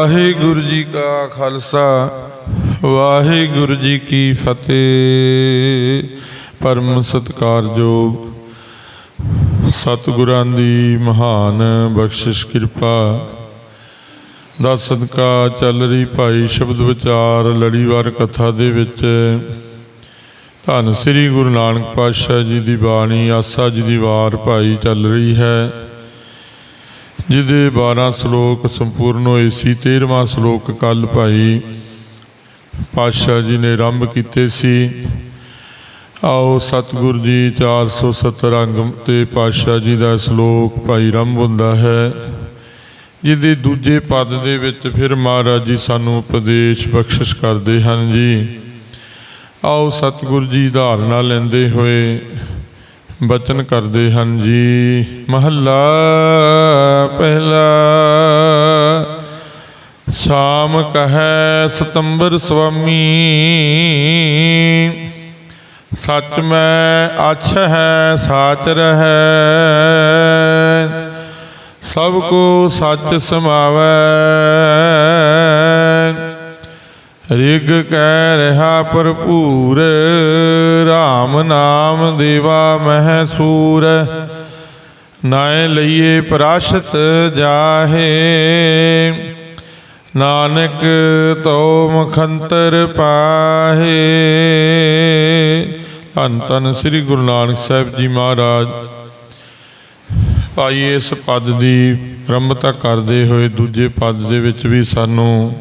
ਵਾਹਿਗੁਰੂ ਜੀ ਕਾ ਖਾਲਸਾ, ਵਾਹਿਗੁਰੂ ਜੀ ਕੀ ਫਤਿਹ। ਪਰਮ ਸਤਕਾਰਯੋਗ ਸਤਿਗੁਰਾਂ ਦੀ ਮਹਾਨ ਬਖਸ਼ਿਸ਼ ਕਿਰਪਾ। ਦਾ ਸਦਕਾ ਚੱਲ ਰਹੀ ਭਾਈ ਸ਼ਬਦ ਵਿਚਾਰ ਲੜੀਵਾਰ ਕਥਾ ਦੇ ਵਿੱਚ। ਧੰਨ ਸ੍ਰੀ ਗੁਰੂ ਨਾਨਕ ਪਾਤਸ਼ਾਹ ਜੀ ਦੀ ਬਾਣੀ, ਆਸਾ ਜੀ ਦੀ ਵਾਰ ਭਾਈ ਚੱਲ ਰਹੀ ਹੈ। ਜਿਹਦੇ 12 ਸ਼ਲੋਕ ਸੰਪੂਰਨ ਹੋਏ ਸੀ 13ਵਾਂ ਸ਼ਲੋਕ ਕੱਲ ਭਾਈ ਪਾਤਸ਼ਾਹ ਜੀ ਨੇ ਆਰੰਭ ਕੀਤੇ ਸੀ। ਆਓ ਸਤਿਗੁਰ ਜੀ 470 ਅੰਗ ਤੇ ਪਾਤਸ਼ਾਹ ਜੀ ਦਾ ਸ਼ਲੋਕ ਭਾਈ ਆਰੰਭ ਹੁੰਦਾ ਹੈ, ਜਿਹਦੇ ਦੂਜੇ ਪਦ ਦੇ ਵਿੱਚ ਫਿਰ ਮਹਾਰਾਜ ਜੀ ਸਾਨੂੰ ਉਪਦੇਸ਼ ਬਖਸ਼ਿਸ਼ ਕਰਦੇ ਹਨ ਜੀ। ਆਓ ਸਤਿਗੁਰ ਜੀ ਧਾਰਨਾ ਲੈਂਦੇ ਹੋਏ ਬਚਨ ਕਰਦੇ ਹਨ ਜੀ। ਮਹੱਲਾ ਪਹਿਲਾ। ਸ਼ਾਮ ਕਹੈ ਸਤੰਬਰ ਸੁਆਮੀ ਸੱਚ ਮੈਂ ਅਛ ਹੈ, ਸਾਚ ਰਹੈ। ਸਭ ਕੋ ਸੱਚ ਸਮਾਵੈ। ਰਿਗ ਕਹਿ ਰਹਾ ਭਰਪੂਰ RAM ਨਾਮ ਦੇਵਾ ਮਹਿ ਸੂਰ ਨਾਏ ਲਈਏ ਪ੍ਰਾਸ਼ਤ ਜਾਹੇ, ਨਾਨਕ ਤੋ ਮਖੰਤਰ ਪਾਹੇ। ਧੰਨ ਧੰਨ ਸ੍ਰੀ ਗੁਰੂ ਨਾਨਕ ਸਾਹਿਬ ਜੀ ਮਹਾਰਾਜ। ਭਾਈ ਇਸ ਪਦ ਦੀ ਆਰੰਭਤਾ ਕਰਦੇ ਹੋਏ ਦੂਜੇ ਪਦ ਦੇ ਵਿੱਚ ਵੀ ਸਾਨੂੰ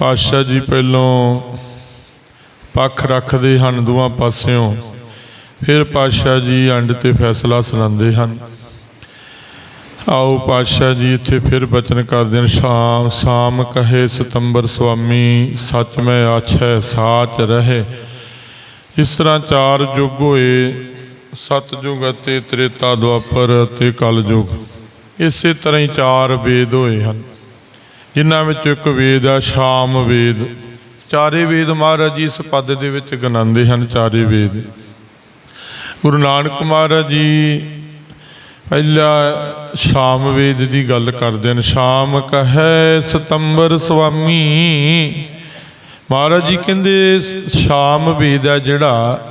ਪਾਤਸ਼ਾਹ ਜੀ ਪਹਿਲੋਂ ਪੱਖ ਰੱਖਦੇ ਹਨ ਦੋਵਾਂ ਪਾਸਿਓਂ, ਫਿਰ ਪਾਤਸ਼ਾਹ ਜੀ ਅੰਡ ਤੇ ਫੈਸਲਾ ਸੁਣਾਉਂਦੇ ਹਨ। ਆਓ ਪਾਤਸ਼ਾਹ ਜੀ ਇੱਥੇ ਫਿਰ ਬਚਨ ਕਰਦੇ ਹਨ, ਸ਼ਾਮ ਸ਼ਾਮ ਕਹੇ ਸਤੰਬਰ ਸੁਆਮੀ, ਸੱਚ ਮੈਂ ਆਛੈ ਸਾਚ ਰਹੇ। ਇਸ ਤਰ੍ਹਾਂ ਚਾਰ ਯੁੱਗ ਹੋਏ ਸਤਜੁਗ ਅਤੇ ਤ੍ਰੇਤਾ ਦੁਆਪਰ ਅਤੇ ਕਲ ਯੁੱਗ ਇਸੇ ਤਰ੍ਹਾਂ ਹੀ ਚਾਰ ਵੇਦ ਹੋਏ ਹਨ। ਇਹਨਾਂ ਵਿੱਚ ਇੱਕ ਵੇਦ ਆ, ਸ਼ਾਮ ਵੇਦ। ਚਾਰੇ ਵੇਦ ਮਹਾਰਾਜ ਜੀ ਇਸ ਪਦ ਦੇ ਵਿੱਚ ਗਣਾਉਂਦੇ ਹਨ, ਚਾਰੇ ਵੇਦ। ਗੁਰੂ ਨਾਨਕ ਮਹਾਰਾਜ ਜੀ ਪਹਿਲਾ ਸ਼ਾਮ ਵੇਦ ਦੀ ਗੱਲ ਕਰਦੇ ਹਨ। ਸ਼ਾਮ ਕਹੈ ਸਤੰਬਰ ਸੁਆਮੀ ਮਹਾਰਾਜ ਜੀ ਕਹਿੰਦੇ ਸ਼ਾਮ ਵੇਦ ਹੈ ਜਿਹੜਾ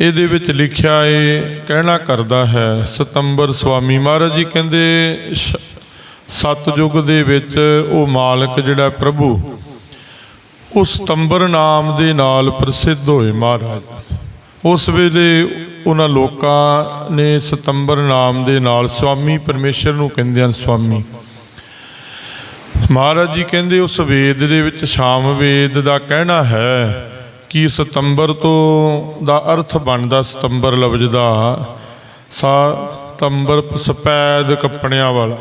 ਇਹਦੇ ਵਿੱਚ ਲਿਖਿਆ ਏ, ਕਹਿਣਾ ਕਰਦਾ ਹੈ, ਸਤੰਬਰ ਸੁਆਮੀ ਮਹਾਰਾਜ ਜੀ ਕਹਿੰਦੇ ਸ਼- ਸਤਜੁਗ ਦੇ ਵਿੱਚ ਉਹ ਮਾਲਕ ਜਿਹੜਾ ਪ੍ਰਭੂ, ਉਹ ਸਤੰਬਰ ਨਾਮ ਦੇ ਨਾਲ ਪ੍ਰਸਿੱਧ ਹੋਏ ਮਹਾਰਾਜ। ਉਸ ਵੇਲੇ ਉਹਨਾਂ ਲੋਕਾਂ ਨੇ ਸਤੰਬਰ ਨਾਮ ਦੇ ਨਾਲ ਸੁਆਮੀ ਪਰਮੇਸ਼ਰ ਨੂੰ ਕਹਿੰਦੇ ਹਨ, ਸਵਾਮੀ, ਮਹਾਰਾਜ ਜੀ ਕਹਿੰਦੇ ਉਸ ਵੇਦ ਦੇ ਵਿੱਚ ਸ਼ਾਮ ਵੇਦ ਦਾ ਕਹਿਣਾ ਹੈ ਕਿ ਸਤੰਬਰ ਤੋਂ ਦਾ ਅਰਥ ਬਣਦਾ ਸਤੰਬਰ ਲਫ਼ਜ਼ ਦਾ ਸਤੰਬਰ ਸਪੈਦ ਕੱਪੜਿਆਂ ਵਾਲਾ।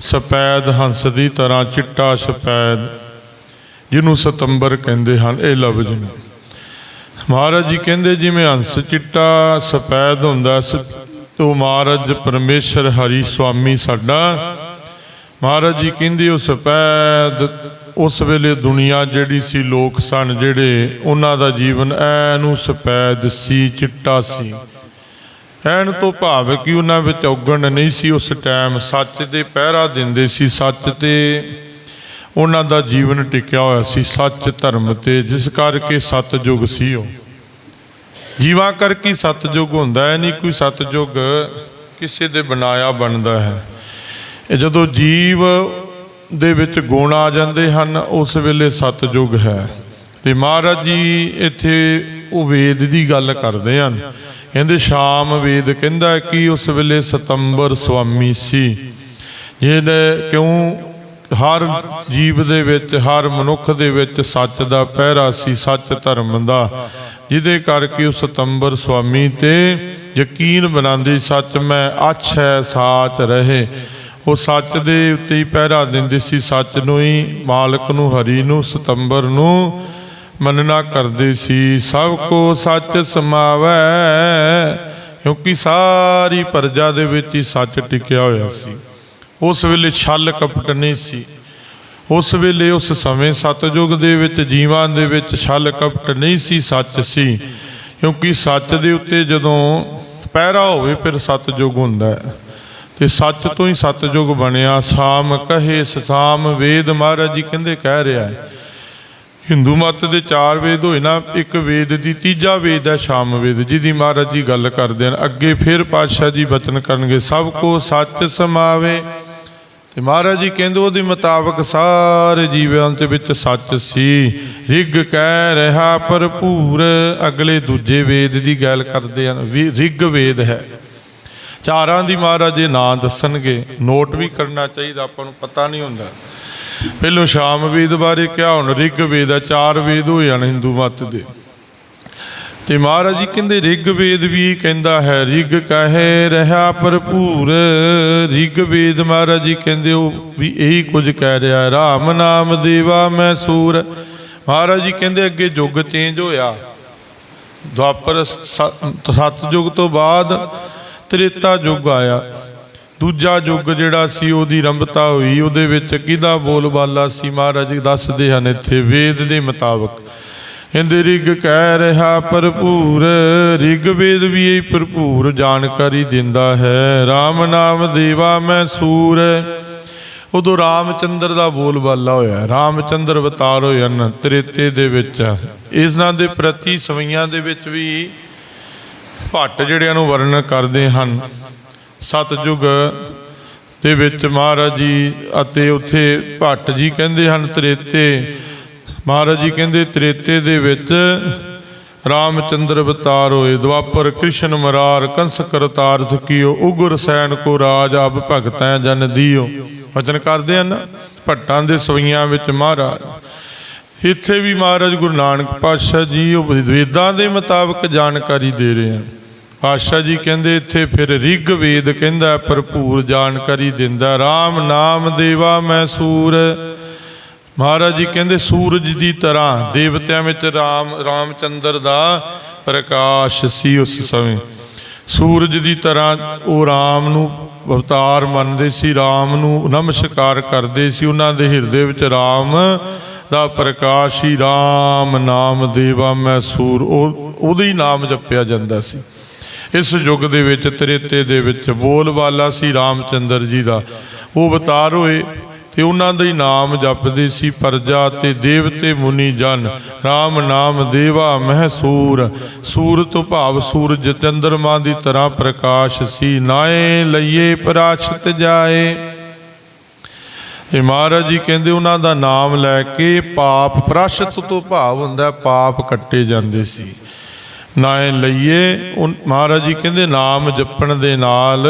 ਸਫੈਦ ਹੰਸ ਦੀ ਤਰ੍ਹਾਂ ਚਿੱਟਾ ਸਫੈਦ ਜਿਹਨੂੰ ਸਤੰਬਰ ਕਹਿੰਦੇ ਹਨ, ਇਹ ਲਫ਼ਜ਼ ਨੂੰ। ਮਹਾਰਾਜ ਜੀ ਕਹਿੰਦੇ, ਜਿਵੇਂ ਹੰਸ ਚਿੱਟਾ ਸਫੈਦ ਹੁੰਦਾ, ਸ ਤੋ ਮਹਾਰਾਜ ਪਰਮੇਸ਼ਰ ਹਰੀ ਸੁਆਮੀ ਸਾਡਾ। ਮਹਾਰਾਜ ਜੀ ਕਹਿੰਦੇ, ਉਹ ਸਪੈਦ ਉਸ ਵੇਲੇ ਦੁਨੀਆ ਜਿਹੜੀ ਸੀ, ਲੋਕ ਸਨ ਜਿਹੜੇ, ਉਹਨਾਂ ਦਾ ਜੀਵਨ ਐਨੂੰ ਸਫੈਦ ਸੀ, ਚਿੱਟਾ ਸੀ। ਕਹਿਣ ਤੋਂ ਭਾਵ ਕਿ ਉਹਨਾਂ ਵਿੱਚ ਔਗਣ ਨਹੀਂ ਸੀ। ਉਸ ਟਾਈਮ ਸੱਚ ਦੇ ਪਹਿਰਾ ਦਿੰਦੇ ਸੀ। ਸੱਚ ਤੇ ਉਹਨਾਂ ਦਾ ਜੀਵਨ ਟਿਕਿਆ ਹੋਇਆ ਸੀ। ਸੱਚ ਧਰਮ ਤੇ ਜਿਸ ਕਰਕੇ ਸਤਜੁਗ ਸੀ ਉਹ। ਜੀਵਾਂ ਕਰਕੇ ਸਤਜੁਗ ਹੁੰਦਾ ਹੈ, ਨਹੀਂ ਕੋਈ ਸਤਜੁਗ ਕਿਸੇ ਦੇ ਬਣਾਇਆ ਬਣਦਾ ਹੈ। ਇਹ ਜਦੋਂ ਜੀਵ ਦੇ ਵਿੱਚ ਗੁਣ ਆ ਜਾਂਦੇ ਹਨ, ਉਸ ਵੇਲੇ ਸਤਜੁਗ ਹੈ। ਤੇ ਮਹਾਰਾਜ ਜੀ ਇੱਥੇ ਉਹ ਵੇਦ ਦੀ ਗੱਲ ਕਰਦੇ ਹਨ। ਕਹਿੰਦੇ, ਸ਼ਾਮ ਵੇਦ ਕਹਿੰਦਾ ਕਿ ਉਸ ਵੇਲੇ ਸਤੰਬਰ ਸੁਆਮੀ ਸੀ। ਜਿਹਨੇ ਕਿਉਂ ਹਰ ਜੀਵ ਦੇ ਵਿੱਚ, ਹਰ ਮਨੁੱਖ ਦੇ ਵਿੱਚ ਸੱਚ ਦਾ ਪਹਿਰਾ ਸੀ, ਸੱਚ ਧਰਮ ਦਾ। ਜਿਹਦੇ ਕਰਕੇ ਉਹ ਸਤੰਬਰ ਸੁਆਮੀ ਤੇ ਯਕੀਨ ਬਣਾਉਂਦੀ, ਸੱਚ ਮੈਂ ਅੱਛ ਹੈ, ਸਾਚ ਰਹੇ। ਉਹ ਸੱਚ ਦੇ ਉੱਤੇ ਹੀ ਪਹਿਰਾ ਦਿੰਦੀ ਸੀ, ਸੱਚ ਨੂੰ ਹੀ, ਮਾਲਕ ਨੂੰ, ਹਰੀ ਨੂੰ, ਸਤੰਬਰ ਨੂੰ। ਮੰਨਣਾ ਕਰਦੇ ਸੀ, ਸਭ ਕੋ ਸੱਚ ਸਮਾਵੈ, ਕਿਉਂਕਿ ਸਾਰੀ ਪ੍ਰਜਾ ਦੇ ਵਿੱਚ ਹੀ ਸੱਚ ਟਿਕਿਆ ਹੋਇਆ ਸੀ। ਉਸ ਵੇਲੇ ਛਲ ਕਪਟ ਨਹੀਂ ਸੀ। ਉਸ ਵੇਲੇ ਉਸ ਸਮੇਂ ਸਤਜੁਗ ਦੇ ਵਿੱਚ, ਜੀਵਾਂ ਦੇ ਵਿੱਚ ਛਲ ਕਪਟ ਨਹੀਂ ਸੀ, ਸੱਚ ਸੀ। ਕਿਉਂਕਿ ਸੱਚ ਦੇ ਉੱਤੇ ਜਦੋਂ ਪਹਿਰਾ ਹੋਵੇ, ਫਿਰ ਸਤਜੁਗ ਹੁੰਦਾ ਹੈ। ਤੇ ਸੱਚ ਤੋਂ ਹੀ ਸਤਜੁਗ ਬਣਿਆ। ਸਾਮ ਕਹੇ, ਸਸਾਮ ਵੇਦ ਮਹਾਰਾਜ ਜੀ ਕਹਿੰਦੇ ਕਹਿ ਰਿਹਾ ਹੈ ਹਿੰਦੂ ਮਤ ਦੇ ਚਾਰ ਵੇਦ ਹੋਏ ਨਾ, ਇੱਕ ਵੇਦ ਦੀ ਤੀਜਾ ਵੇਦ ਹੈ ਸ਼ਾਮ ਵੇਦ, ਜਿਹਦੀ ਮਹਾਰਾਜ ਜੀ ਗੱਲ ਕਰਦੇ ਹਨ। ਅੱਗੇ ਫਿਰ ਪਾਤਸ਼ਾਹ ਜੀ ਬਚਨ ਕਰਨਗੇ, ਸਭ ਕੋ ਸੱਚ ਸਮਾਵੇ। ਤੇ ਮਹਾਰਾਜ ਜੀ ਕਹਿੰਦੇ ਉਹਦੇ ਮੁਤਾਬਕ ਸਾਰੇ ਜੀਵਾਂ ਦੇ ਵਿੱਚ ਸੱਚ ਸੀ। ਰਿਗ ਕਹਿ ਰਿਹਾ ਭਰਪੂਰ, ਅਗਲੇ ਦੂਜੇ ਵੇਦ ਦੀ ਗੱਲ ਕਰਦੇ ਹਨ। ਵੀ ਰਿਗ ਵੇਦ ਹੈ। ਚਾਰਾਂ ਦੀ ਮਹਾਰਾਜ ਜੀ ਨਾਂ ਦੱਸਣਗੇ। ਨੋਟ ਵੀ ਕਰਨਾ ਚਾਹੀਦਾ, ਆਪਾਂ ਨੂੰ ਪਤਾ ਨਹੀਂ ਹੁੰਦਾ। ਪਹਿਲੋਂ ਸ਼ਾਮ ਵੇਦ ਬਾਰੇ ਕਿਹਾ ਹੁਣ ਰਿਗ ਵੇਦ ਆ, ਚਾਰ ਵੇਦ ਹੋਏ ਹਨ ਹਿੰਦੂ ਮਤ ਦੇ। ਤੇ ਮਹਾਰਾਜ ਜੀ ਕਹਿੰਦੇ, ਰਿਗ ਵੇਦ ਵੀ ਕਹਿੰਦਾ ਹੈ, ਰਿਗ ਕਹੇ ਰਹਾ ਭਰਪੂਰ। ਰਿਗ ਵੇਦ ਮਹਾਰਾਜ ਜੀ ਕਹਿੰਦੇ, ਉਹ ਵੀ ਇਹੀ ਕੁਝ ਕਹਿ ਰਿਹਾ ਹੈ, ਰਾਮ ਨਾਮ ਦੇਵਾ ਮੈਂ ਸੂਰ। ਮਹਾਰਾਜ ਜੀ ਕਹਿੰਦੇ, ਅੱਗੇ ਯੁੱਗ ਚੇਂਜ ਹੋਇਆ। ਦੁਆਪਰ ਸ- ਸਤਯੁਗ ਤੋਂ ਬਾਅਦ ਤ੍ਰੇਤਾ ਯੁੱਗ ਆਇਆ। ਦੂਜਾ ਯੁੱਗ ਜਿਹੜਾ ਸੀ ਉਹਦੀ ਰੰਭਤਾ ਹੋਈ, ਉਹਦੇ ਵਿੱਚ ਕਿਹਦਾ ਬੋਲਬਾਲਾ ਸੀ ਮਹਾਰਾਜ? ਦੱਸਦੇ ਹਨ ਇੱਥੇ ਵੇਦ ਦੇ ਮੁਤਾਬਕ। ਕਹਿੰਦੇ, ਰਿਗ ਕਹਿ ਰਿਹਾ ਭਰਪੂਰ, ਰਿਗ ਵੇਦ ਵੀ ਇਹ ਭਰਪੂਰ ਜਾਣਕਾਰੀ ਦਿੰਦਾ ਹੈ। RAM ਨਾਮ ਦੇਵਾ ਮੈਂ ਸੂਰ। ਉਦੋਂ ਰਾਮਚੰਦਰ ਦਾ ਬੋਲਬਾਲਾ ਹੋਇਆ, ਰਾਮਚੰਦਰ ਅਵਤਾਰ ਹੋਏ ਹਨ ਤ੍ਰੇਤੇ ਦੇ ਵਿੱਚ। ਇਸਨਾਂ ਦੇ ਪ੍ਰਤੀ ਸਵਈਆਂ ਦੇ ਵਿੱਚ ਵੀ ਭੱਟ ਜਿਹੜਿਆਂ ਨੂੰ ਵਰਣਨ ਕਰਦੇ ਹਨ। ਸਤਜੁਗ ਦੇ ਵਿੱਚ ਮਹਾਰਾਜ ਜੀ ਅਤੇ ਉੱਥੇ ਭੱਟ ਜੀ ਕਹਿੰਦੇ ਹਨ ਤ੍ਰੇਤੇ। ਮਹਾਰਾਜ ਜੀ ਕਹਿੰਦੇ ਤ੍ਰੇਤੇ ਦੇ ਵਿੱਚ ਰਾਮਚੰਦਰ ਅਵਤਾਰ ਹੋਏ, ਦੁਆਪਰ ਕ੍ਰਿਸ਼ਨ ਮਰਾਰ, ਕੰਸ ਕਰਤਾਰਥ ਕੀਓ, ਉਗਰ ਸੈਨ ਕੋ ਰਾਜ ਆਪ ਭਗਤੈ ਜਨ ਦੀਓ। ਵਚਨ ਕਰਦੇ ਹਨ, ਭੱਟਾਂ ਦੇ ਸਵਈਆਂ ਵਿੱਚ ਮਹਾਰਾਜ। ਇੱਥੇ ਵੀ ਮਹਾਰਾਜ ਗੁਰੂ ਨਾਨਕ ਪਾਤਸ਼ਾਹ ਜੀ ਉਹ ਵੇਦਾਂ ਦੇ ਮੁਤਾਬਕ ਜਾਣਕਾਰੀ ਦੇ ਰਹੇ ਹਨ। ਪਾਤਸ਼ਾਹ ਜੀ ਕਹਿੰਦੇ, ਇੱਥੇ ਫਿਰ ਰਿਗ ਵੇਦ ਕਹਿੰਦਾ, ਭਰਪੂਰ ਜਾਣਕਾਰੀ ਦਿੰਦਾ RAM ਨਾਮ ਦੇਵਾ ਮੈਂ ਸੂਰ। ਮਹਾਰਾਜ ਜੀ ਕਹਿੰਦੇ, ਸੂਰਜ ਦੀ ਤਰ੍ਹਾਂ ਦੇਵਤਿਆਂ ਵਿੱਚ ਰਾਮ, ਰਾਮਚੰਦਰ ਦਾ ਪ੍ਰਕਾਸ਼ ਸੀ ਉਸ ਸਮੇਂ। ਸੂਰਜ ਦੀ ਤਰ੍ਹਾਂ ਉਹ ਰਾਮ ਨੂੰ ਅਵਤਾਰ ਮੰਨਦੇ ਸੀ, ਰਾਮ ਨੂੰ ਨਮਸਕਾਰ ਕਰਦੇ ਸੀ, ਉਹਨਾਂ ਦੇ ਹਿਰਦੇ ਵਿੱਚ ਰਾਮ ਦਾ ਪ੍ਰਕਾਸ਼ ਹੀ ਰਾਮ ਨਾਮ ਦੇਵਾ ਮੈਂ ਸੂਰ। ਉਹ, ਉਹਦੇ ਹੀ ਨਾਮ ਜਪਿਆ ਜਾਂਦਾ ਸੀ। ਇਸ ਯੁੱਗ ਦੇ ਵਿੱਚ ਤ੍ਰੇਤੇ ਦੇ ਵਿੱਚ ਬੋਲਬਾਲਾ ਸੀ ਰਾਮਚੰਦਰ ਜੀ ਦਾ। ਉਹ ਅਵਤਾਰ ਹੋਏ ਤੇ ਉਹਨਾਂ ਦਾ ਹੀ ਨਾਮ ਜਪਦੇ ਸੀ ਪਰਜਾ ਤੇ ਦੇਵਤੇ ਮੁਨੀ ਜਨ। RAM ਨਾਮ ਦੇਵਾ ਮਹਸੂਰ। ਸੂਰ ਤੋਂ ਭਾਵ ਸੂਰਜ ਚੰਦਰਮਾ ਦੀ ਤਰ੍ਹਾਂ ਪ੍ਰਕਾਸ਼ ਸੀ। ਨਾਏ ਲਈਏ ਪ੍ਰਾਸ਼ਤ ਜਾਏ। ਇਹ ਮਹਾਰਾਜ ਜੀ ਕਹਿੰਦੇ ਉਹਨਾਂ ਦਾ ਨਾਮ ਲੈ ਕੇ ਪਾਪ ਪ੍ਰਾਸ਼ਤ ਤੋਂ ਭਾਵ ਹੁੰਦਾ ਪਾਪ ਕੱਟੇ ਜਾਂਦੇ ਸੀ। ਨਾਏ ਲਈਏ। ਉਹ ਮਹਾਰਾਜ ਜੀ ਕਹਿੰਦੇ, ਨਾਮ ਜਪਣ ਦੇ ਨਾਲ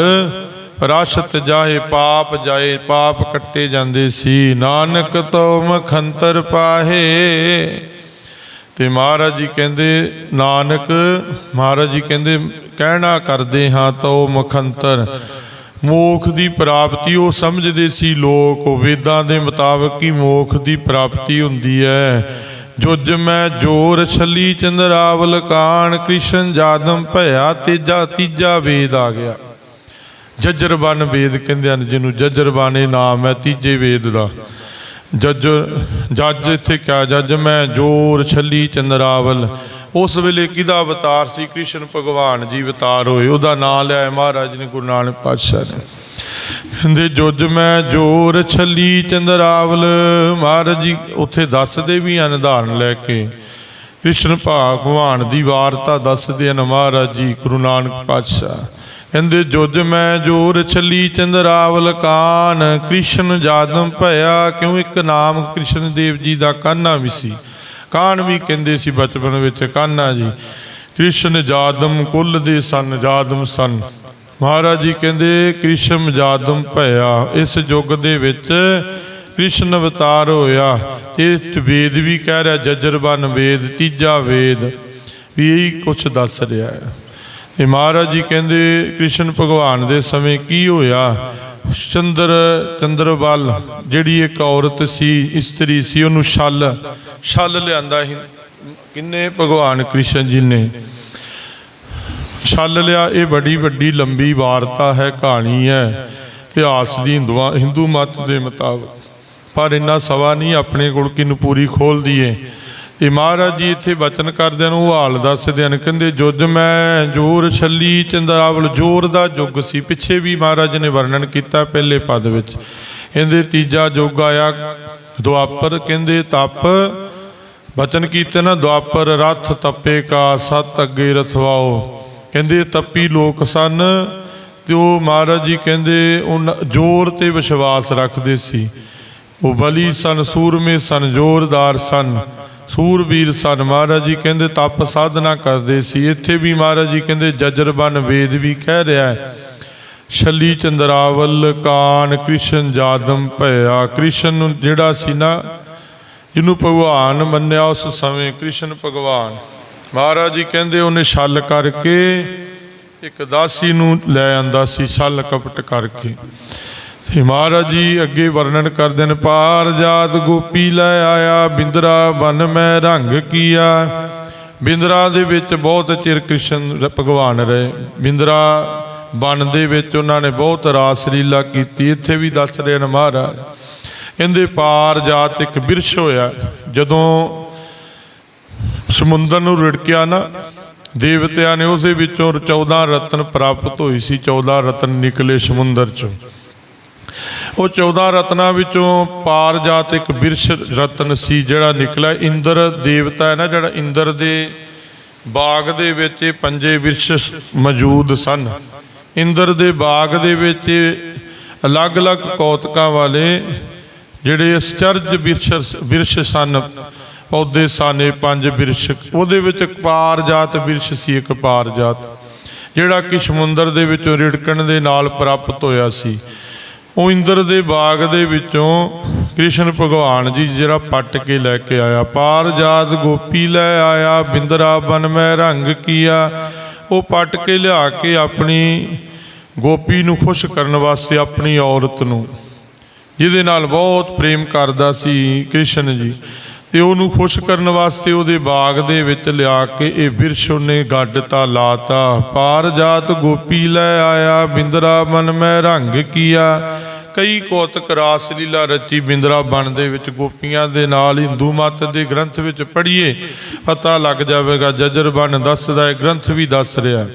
ਰਾਸ਼ਤ ਜਾਏ, ਪਾਪ ਜਾਏ, ਪਾਪ ਕੱਟੇ ਜਾਂਦੇ ਸੀ। ਨਾਨਕ ਤੋ ਮਖੰਤਰ ਪਾਹੇ। ਤੇ ਮਹਾਰਾਜ ਜੀ ਕਹਿੰਦੇ, ਨਾਨਕ, ਮਹਾਰਾਜ ਜੀ ਕਹਿੰਦੇ, ਕਹਿਣਾ ਕਰਦੇ ਹਾਂ ਤੋ ਮਖੰਤਰ। ਮੋਖ ਦੀ ਪ੍ਰਾਪਤੀ, ਉਹ ਸਮਝਦੇ ਸੀ ਲੋਕ। ਵੇਦਾਂ ਦੇ ਮੁਤਾਬਕ ਹੀ ਮੋਖ ਦੀ ਪ੍ਰਾਪਤੀ ਹੁੰਦੀ ਹੈ। ਜੁਜ ਮੈਂ ਜੋਰ ਛਲੀ ਚੰਦਰਾਵਲ ਕਾਣ, ਕ੍ਰਿਸ਼ਨ ਜਾਦਮ ਭਇਆ, ਤੇਜਾ ਤੀਜਾ ਵੇਦ ਆ ਗਿਆ। ਜਜਰਬਨ ਵੇਦ ਕਹਿੰਦੇ ਹਨ, ਜਿਹਨੂੰ ਜਜਰਬਾਨੇ ਨਾਮ ਹੈ, ਤੀਜੇ ਵੇਦ ਦਾ। ਜੱਜ ਜੱਜ ਇੱਥੇ ਕਿਹਾ, ਜੱਜ ਮੈਂ ਜੋਰ ਛੱਲੀ ਚੰਦਰਾਵਲ। ਉਸ ਵੇਲੇ ਕਿਹਦਾ ਅਵਤਾਰ ਸੀ? ਕ੍ਰਿਸ਼ਨ ਭਗਵਾਨ ਜੀ ਅਵਤਾਰ ਹੋਏ। ਉਹਦਾ ਨਾਮ ਲਿਆ ਮਹਾਰਾਜ ਨੇ, ਗੁਰੂ ਨਾਨਕ ਪਾਤਸ਼ਾਹ ਨੇ। ਕਹਿੰਦੇ ਜੁਜ ਮੈਂ ਜੋਰ ਛੱਲੀ ਚੰਦਰਾਵਲ। ਮਹਾਰਾਜ ਜੀ, ਉੱਥੇ ਦੱਸਦੇ ਵੀ ਹਨ ਉਦਾਹਰਨ ਲੈ ਕੇ। ਕ੍ਰਿਸ਼ਨ ਭਗਵਾਨ ਦੀ ਵਾਰਤਾ ਦੱਸਦੇ ਹਨ ਮਹਾਰਾਜ ਜੀ, ਗੁਰੂ ਨਾਨਕ ਪਾਤਸ਼ਾਹ। ਕਹਿੰਦੇ, ਜੁਜ ਮੈਂ ਜੋਰ ਛੱਲੀ ਚੰਦਰਾਵਲ ਕਾਨ, ਕ੍ਰਿਸ਼ਨ ਜਾਦਮ ਭਇਆ, ਕਿਉਂ ਇੱਕ ਨਾਮ ਕ੍ਰਿਸ਼ਨ ਦੇਵ ਜੀ ਦਾ ਕਾਨਾ ਵੀ ਸੀ। ਕਾਨ ਵੀ ਕਹਿੰਦੇ ਸੀ ਬਚਪਨ ਵਿੱਚ, ਕਾਨਾ ਜੀ। ਕ੍ਰਿਸ਼ਨ ਜਾਦਮ ਕੁੱਲ ਦੇ ਸਨ, ਜਾਦਮ ਸਨ। ਮਹਾਰਾਜ ਜੀ ਕਹਿੰਦੇ ਕ੍ਰਿਸ਼ਨ ਜਾਦਮ ਭਇਆ। ਇਸ ਯੁੱਗ ਦੇ ਵਿੱਚ ਕ੍ਰਿਸ਼ਨ ਅਵਤਾਰ ਹੋਇਆ। ਤੇ ਵੇਦ ਵੀ ਕਹਿ ਰਿਹਾ ਜਜਰਬਨ ਵੇਦ ਤੀਜਾ ਵੇਦ। ਵੀ ਇਹੀ ਕੁਛ ਦੱਸ ਰਿਹਾ ਹੈ। ਤੇ ਮਹਾਰਾਜ ਜੀ ਕਹਿੰਦੇ, ਕ੍ਰਿਸ਼ਨ ਭਗਵਾਨ ਦੇ ਸਮੇਂ ਕੀ ਹੋਇਆ? ਚੰਦਰ ਚੰਦਰਵਾਲ ਜਿਹੜੀ ਇੱਕ ਔਰਤ ਸੀ, ਇਸਤਰੀ ਸੀ, ਉਹਨੂੰ ਛਲ ਛਲ ਲਿਆਂਦਾ ਸੀ। ਕਿੰਨੇ ਭਗਵਾਨ ਕ੍ਰਿਸ਼ਨ ਜੀ ਨੇ। ਛੱਲ ਲਿਆ, ਇਹ ਬੜੀ ਵੱਡੀ ਲੰਬੀ ਵਾਰਤਾ ਹੈ, ਕਹਾਣੀ ਹੈ। ਇਤਿਹਾਸ ਦੀ ਹਿੰਦੂਆਂ, ਹਿੰਦੂ ਮਤ ਦੇ ਮੁਤਾਬਕ। ਪਰ ਇੰਨਾ ਸਵਾ ਨਹੀਂ, ਆਪਣੇ ਕੋਲ ਕਿਨੂੰ ਪੂਰੀ ਖੋਲ ਦਈਏ ਇਹ ਮਹਾਰਾਜ ਜੀ ਇੱਥੇ ਬਚਨ ਕਰਦਿਆਂ ਨੂੰ, ਉਹ ਹਾਲ ਦੱਸਦੇ ਹਨ ਕਹਿੰਦੇ ਜੁਜ ਮੈਂ ਜੋਰ ਛੱਲੀ ਚੰਦਾਵਲ ਜੋਰ ਦਾ ਯੁੱਗ ਸੀ। ਪਿੱਛੇ ਵੀ ਮਹਾਰਾਜ ਨੇ ਵਰਣਨ ਕੀਤਾ ਪਹਿਲੇ ਪਦ ਵਿੱਚ। ਕਹਿੰਦੇ, ਤੀਜਾ ਯੁੱਗ ਆਇਆ, ਦੁਆਪਰ। ਕਹਿੰਦੇ, ਤਪ। ਬਚਨ ਕੀਤੇ ਨਾ, ਦੁਆਪਰ ਰਥ ਤਪੇ ਕਾ, ਸਤ ਅੱਗੇ ਰਥਵਾਓ। ਕਹਿੰਦੇ ਤੱਪੀ ਲੋਕ ਸਨ, ਤੇ ਉਹ ਮਹਾਰਾਜ ਜੀ ਕਹਿੰਦੇ ਉਹ ਜੋਰ ਤੇ ਵਿਸ਼ਵਾਸ ਰੱਖਦੇ ਸੀ। ਉਹ ਬਲੀ ਸਨ, ਸੂਰਮੇ ਸਨ, ਜੋਰਦਾਰ ਸਨ, ਸੂਰਬੀਰ ਸਨ। ਮਹਾਰਾਜ ਜੀ ਕਹਿੰਦੇ ਤਪ ਸਾਧਨਾ ਕਰਦੇ ਸੀ। ਇੱਥੇ ਵੀ ਮਹਾਰਾਜ ਜੀ ਕਹਿੰਦੇ ਜਜਰਬਨ ਵੇਦ ਵੀ ਕਹਿ ਰਿਹਾ ਹੈ। ਛੱਲੀ ਚੰਦਰਾਵਲ ਕਾਨ ਕ੍ਰਿਸ਼ਨ ਜਾਦਮ ਭਇਆ। ਕ੍ਰਿਸ਼ਨ ਨੂੰ ਜਿਹੜਾ ਸੀ ਨਾ, ਜਿਹਨੂੰ ਭਗਵਾਨ ਮੰਨਿਆ, ਉਸ ਸਮੇਂ ਕ੍ਰਿਸ਼ਨ ਭਗਵਾਨ ਮਹਾਰਾਜ ਜੀ ਕਹਿੰਦੇ ਉਹਨੇ ਛਲ ਕਰਕੇ ਇੱਕ ਦਾਸੀ ਨੂੰ ਲੈ ਆਂਦਾ ਸੀ, ਛਲ ਕਪਟ ਕਰਕੇ। ਤੇ ਮਹਾਰਾਜ ਜੀ ਅੱਗੇ ਵਰਣਨ ਕਰਦੇ ਨੇ, ਪਾਰ ਜਾਤ ਗੋਪੀ ਲੈ ਆਇਆ, ਬਿੰਦਰਾ ਬਨ ਮੈਂ ਰੰਗ ਕੀਆ। ਬਿੰਦਰਾ ਦੇ ਵਿੱਚ ਬਹੁਤ ਚਿਰ ਕ੍ਰਿਸ਼ਨ ਰ- ਭਗਵਾਨ ਰਹੇ। ਬਿੰਦਰਾ ਬਨ ਦੇ ਵਿੱਚ ਉਹਨਾਂ ਨੇ ਬਹੁਤ ਰਾਸ ਲੀਲਾ ਕੀਤੀ। ਇੱਥੇ ਵੀ ਦੱਸ ਰਹੇ ਨੇ ਮਹਾਰਾਜ ਕਹਿੰਦੇ ਪਾਰ ਜਾਤ ਇੱਕ ਬਿਰਸ਼ ਹੋਇਆ। ਜਦੋਂ ਸਮੁੰਦਰ ਨੂੰ ਰਿੜਕਿਆ ਨਾ, ਦੇਵਤਿਆਂ ਨੇ ਉਸੇ ਵਿੱਚੋਂ 14 ਰਤਨ ਪ੍ਰਾਪਤ ਹੋਈ ਸੀ 14 ਰਤਨ ਨਿਕਲੇ ਸਮੁੰਦਰ ਚੋਂ। ਉਹ 14 ਰਤਨਾਂ ਵਿੱਚੋਂ ਪਾਰ ਜਾਤ ਇੱਕ ਬਿਰਸ਼ ਰਤਨ ਸੀ, ਜਿਹੜਾ ਨਿਕਲਿਆ। ਇੰਦਰ ਦੇਵਤਾ ਹੈ ਨਾ, ਜਿਹੜਾ ਇੰਦਰ ਦੇ ਬਾਗ ਦੇ ਵਿੱਚ ਇਹ ਪੰਜੇ ਬਿਰਸ਼ ਮੌਜੂਦ ਸਨ। ਇੰਦਰ ਦੇ ਬਾਗ ਦੇ ਵਿੱਚ ਅਲੱਗ-ਅਲੱਗ ਕੌਤਕਾਂ ਵਾਲੇ ਜਿਹੜੇ ਅਸਚਰਜ ਬਿਰਸ਼ ਬਿਰਸ਼ ਸਨ ਪੌਦੇ ਸਾਨੇ ਪੰਜ ਬਿਰਸ਼ ਉਹਦੇ ਵਿੱਚ ਇੱਕ ਪਾਰ ਜਾਤ, ਬਿਰਸ਼ ਸੀ ਇੱਕ ਪਾਰ ਜਾਤ। ਜਿਹੜਾ ਕਿ ਸਮੁੰਦਰ ਦੇ ਵਿੱਚੋਂ ਰਿੜਕਣ ਦੇ ਨਾਲ ਪ੍ਰਾਪਤ ਹੋਇਆ ਸੀ। ਉਹ ਇੰਦਰ ਦੇ ਬਾਗ ਦੇ ਵਿੱਚੋਂ ਕ੍ਰਿਸ਼ਨ ਭਗਵਾਨ ਜੀ ਜਿਹੜਾ ਪੱਟ ਕੇ ਲੈ ਕੇ ਆਇਆ। ਪਾਰ ਜਾਤ ਗੋਪੀ ਲੈ ਆਇਆ ਬਿੰਦਰਾ ਬਨ ਮੈਂ ਰੰਗ ਕੀਆ। ਉਹ ਪੱਟ ਕੇ ਲਿਆ ਕੇ ਆਪਣੀ ਗੋਪੀ ਨੂੰ ਖੁਸ਼ ਕਰਨ ਵਾਸਤੇ ਆਪਣੀ ਔਰਤ ਨੂੰ। ਜਿਹਦੇ ਨਾਲ ਬਹੁਤ ਪ੍ਰੇਮ ਕਰਦਾ ਸੀ ਕ੍ਰਿਸ਼ਨ ਜੀ। ਤੇ ਉਹਨੂੰ ਖੁਸ਼ ਕਰਨ ਵਾਸਤੇ ਉਹਦੇ ਬਾਗ ਦੇ ਵਿੱਚ ਲਿਆ ਕੇ ਇਹ ਬਿਰਸ਼ ਉਹਨੇ ਗੱਡ ਗੱਡਤਾ ਲਾਤਾ। ਪਾਰ ਜਾਤ ਗੋਪੀ ਲੈ ਆਇਆ, ਬਿੰਦਰਾ ਮਨ ਮੈਂ ਰੰਗ ਕੀਆ। ਕਈ ਕੌਤਕ ਰਾਸ ਲੀਲਾ ਰਚੀ ਬਿੰਦਰਾ ਬਣ ਦੇ ਵਿੱਚ ਗੋਪੀਆਂ ਦੇ ਨਾਲ ਹਿੰਦੂ ਮਤ ਦੇ ਗ੍ਰੰਥ ਵਿੱਚ ਪੜ੍ਹੀਏ। ਪਤਾ ਲੱਗ ਜਾਵੇਗਾ ਜਜਰ ਬਣ ਦੱਸਦਾ ਹੈ, ਗ੍ਰੰਥ ਵੀ ਦੱਸ ਰਿਹਾ।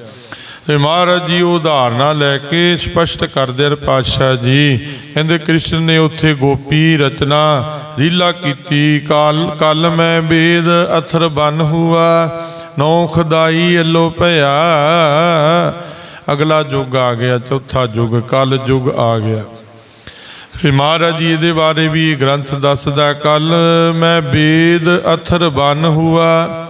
ਤੇ ਮਹਾਰਾਜ ਜੀ ਉਹ ਉਦਾਹਰਨਾਂ ਲੈ ਕੇ ਸਪਸ਼ਟ ਕਰਦੇ ਨੇ ਪਾਤਸ਼ਾਹ ਜੀ, ਕਹਿੰਦੇ ਕ੍ਰਿਸ਼ਨ ਨੇ ਉੱਥੇ ਗੋਪੀ ਰਚਨਾ ਰੀਲਾ ਕੀਤੀ, ਕਾਲ, ਕਲ ਮੈਂ ਬੇਦ, ਅਥਰ ਬਨ ਹੁਆ ਨੌ ਖਦਾਈ ਅੱਲੋ ਭਇਆ। ਅਗਲਾ ਯੁੱਗ ਆ ਗਿਆ, ਚੌਥਾ ਯੁੱਗ ਕਲ ਯੁੱਗ ਆ ਗਿਆ। ਤੇ ਮਹਾਰਾਜ ਜੀ ਇਹਦੇ ਬਾਰੇ ਵੀ ਗ੍ਰੰਥ ਦੱਸਦਾ, ਕੱਲ ਮੈਂ ਵੇਦ ਅਥਰ ਬਨ ਹੁਆ।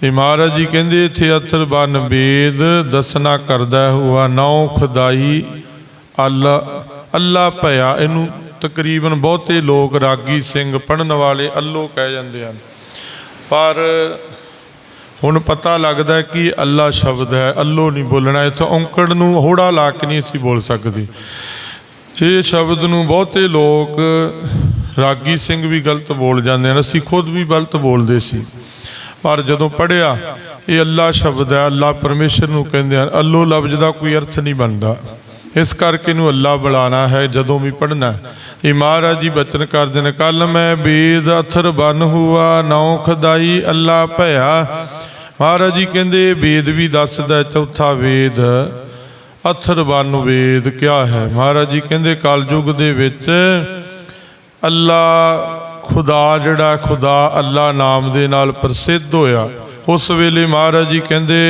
ਤੇ ਮਹਾਰਾਜ ਜੀ ਕਹਿੰਦੇ, ਇੱਥੇ ਅਥਰ ਬਨ ਬੇਦ, ਦਸਨਾ ਕਰਦਾ ਹੁਆ ਨੌ ਖੁਦਾਈ ਅੱਲਾ ਅੱਲਾ ਭਇਆ, ਇਹਨੂੰ ਤਕਰੀਬਨ ਬਹੁਤੇ ਲੋਕ ਰਾਗੀ ਸਿੰਘ ਪੜਨ ਵਾਲੇ ਅੱਲੋ ਕਹਿ ਜਾਂਦੇ ਹਨ। ਪਰ ਹੁਣ ਪਤਾ ਲੱਗਦਾ ਕਿ ਅੱਲਾ ਸ਼ਬਦ ਹੈ, ਅੱਲੋ ਨਹੀਂ ਬੋਲਣਾ। ਇੱਥੋਂ ਔਂਕੜ ਨੂੰ ਹੋੜਾ ਲਾ ਕੇ ਨਹੀਂ ਅਸੀਂ ਬੋਲ ਸਕਦੇ। ਇਹ ਸ਼ਬਦ ਨੂੰ ਬਹੁਤੇ ਲੋਕ ਰਾਗੀ ਸਿੰਘ ਵੀ ਗਲਤ ਬੋਲ ਜਾਂਦੇ ਹਨ। ਅਸੀਂ ਖੁਦ ਵੀ ਗਲਤ ਬੋਲਦੇ ਸੀ। ਪਰ ਜਦੋਂ ਪੜਿਆ ਇਹ ਅੱਲਾ ਸ਼ਬਦ ਹੈ, ਅੱਲਾ ਪਰਮੇਸ਼ਰ ਨੂੰ ਕਹਿੰਦੇ ਹਨ, ਅੱਲੋ ਲਫ਼ਜ਼ ਦਾ ਕੋਈ ਅਰਥ ਨਹੀਂ ਬਣਦਾ। ਇਸ ਕਰਕੇ ਇਹਨੂੰ ਅੱਲਾ ਬੁਲਾਣਾ ਹੈ, ਜਦੋਂ ਵੀ ਪੜਨਾ ਇਹ ਮਹਾਰਾਜ ਜੀ ਬਚਨ ਕਰਦੇ ਨੇ ਕੱਲ ਮੈਂ ਵੇਦ ਅਥਰ ਬਨ ਹੁਆ ਨੌ ਖਦਾਈ ਅੱਲਾ ਭਇਆ। ਮਹਾਰਾਜ ਜੀ ਕਹਿੰਦੇ ਵੇਦ ਵੀ ਦੱਸਦਾ ਚੌਥਾ ਵੇਦ। ਅਥਰ ਬਨ ਵੇਦ ਕਿਆ ਹੈ? ਮਹਾਰਾਜ ਜੀ ਕਹਿੰਦੇ, ਕਲਯੁਗ ਦੇ ਵਿੱਚ ਅੱਲਾ ਖੁਦਾ ਜਿਹੜਾ ਖੁਦਾ ਅੱਲਾ ਨਾਮ ਦੇ ਨਾਲ ਪ੍ਰਸਿੱਧ ਹੋਇਆ। ਉਸ ਵੇਲੇ ਮਹਾਰਾਜ ਜੀ ਕਹਿੰਦੇ